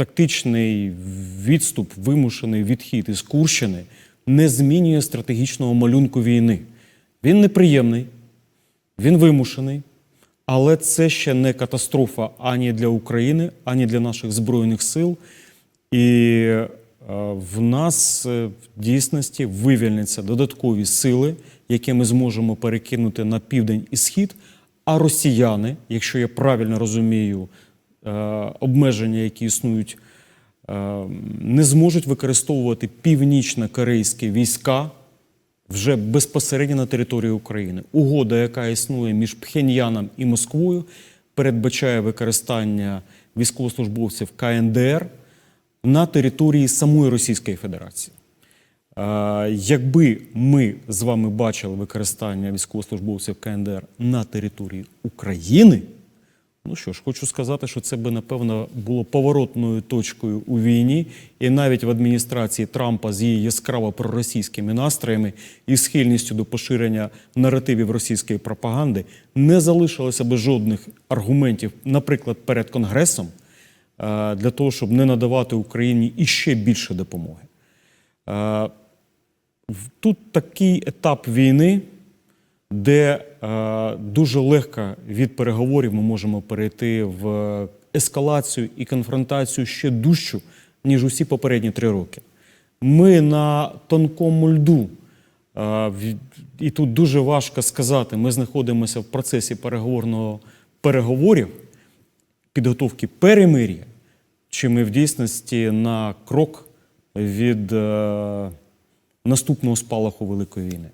тактичний відступ, вимушений відхід із Курщини не змінює стратегічного малюнку війни. Він неприємний, він вимушений, але це ще не катастрофа ані для України, ані для наших збройних сил. І е, в нас е, в дійсності вивільняться додаткові сили, які ми зможемо перекинути на південь і схід. А росіяни, якщо я правильно розумію, обмеження, які існують, е, не зможуть використовувати північно-корейські війська вже безпосередньо на території України. Угода, яка існує між Пхеньяном і Москвою, передбачає використання військовослужбовців КНДР на території самої Російської Федерації. Е, Якби ми з вами бачили використання військовослужбовців КНДР на території України, ну що ж, хочу сказати, що це би напевно було поворотною точкою у війні, і навіть в адміністрації Трампа з її яскраво проросійськими настроями і схильністю до поширення наративів російської пропаганди не залишилося би жодних аргументів, наприклад, перед Конгресом, е, для того, щоб не надавати Україні іще більше допомоги. Е, Тут такий етап війни, де е, дуже легко від переговорів ми можемо перейти в ескалацію і конфронтацію ще дужчу, ніж усі попередні три роки. Ми на тонкому льду, е, і тут дуже важко сказати, ми знаходимося в процесі переговорного переговорів, підготовки перемир'я, чи ми в дійсності на крок від е, наступного спалаху Великої війни.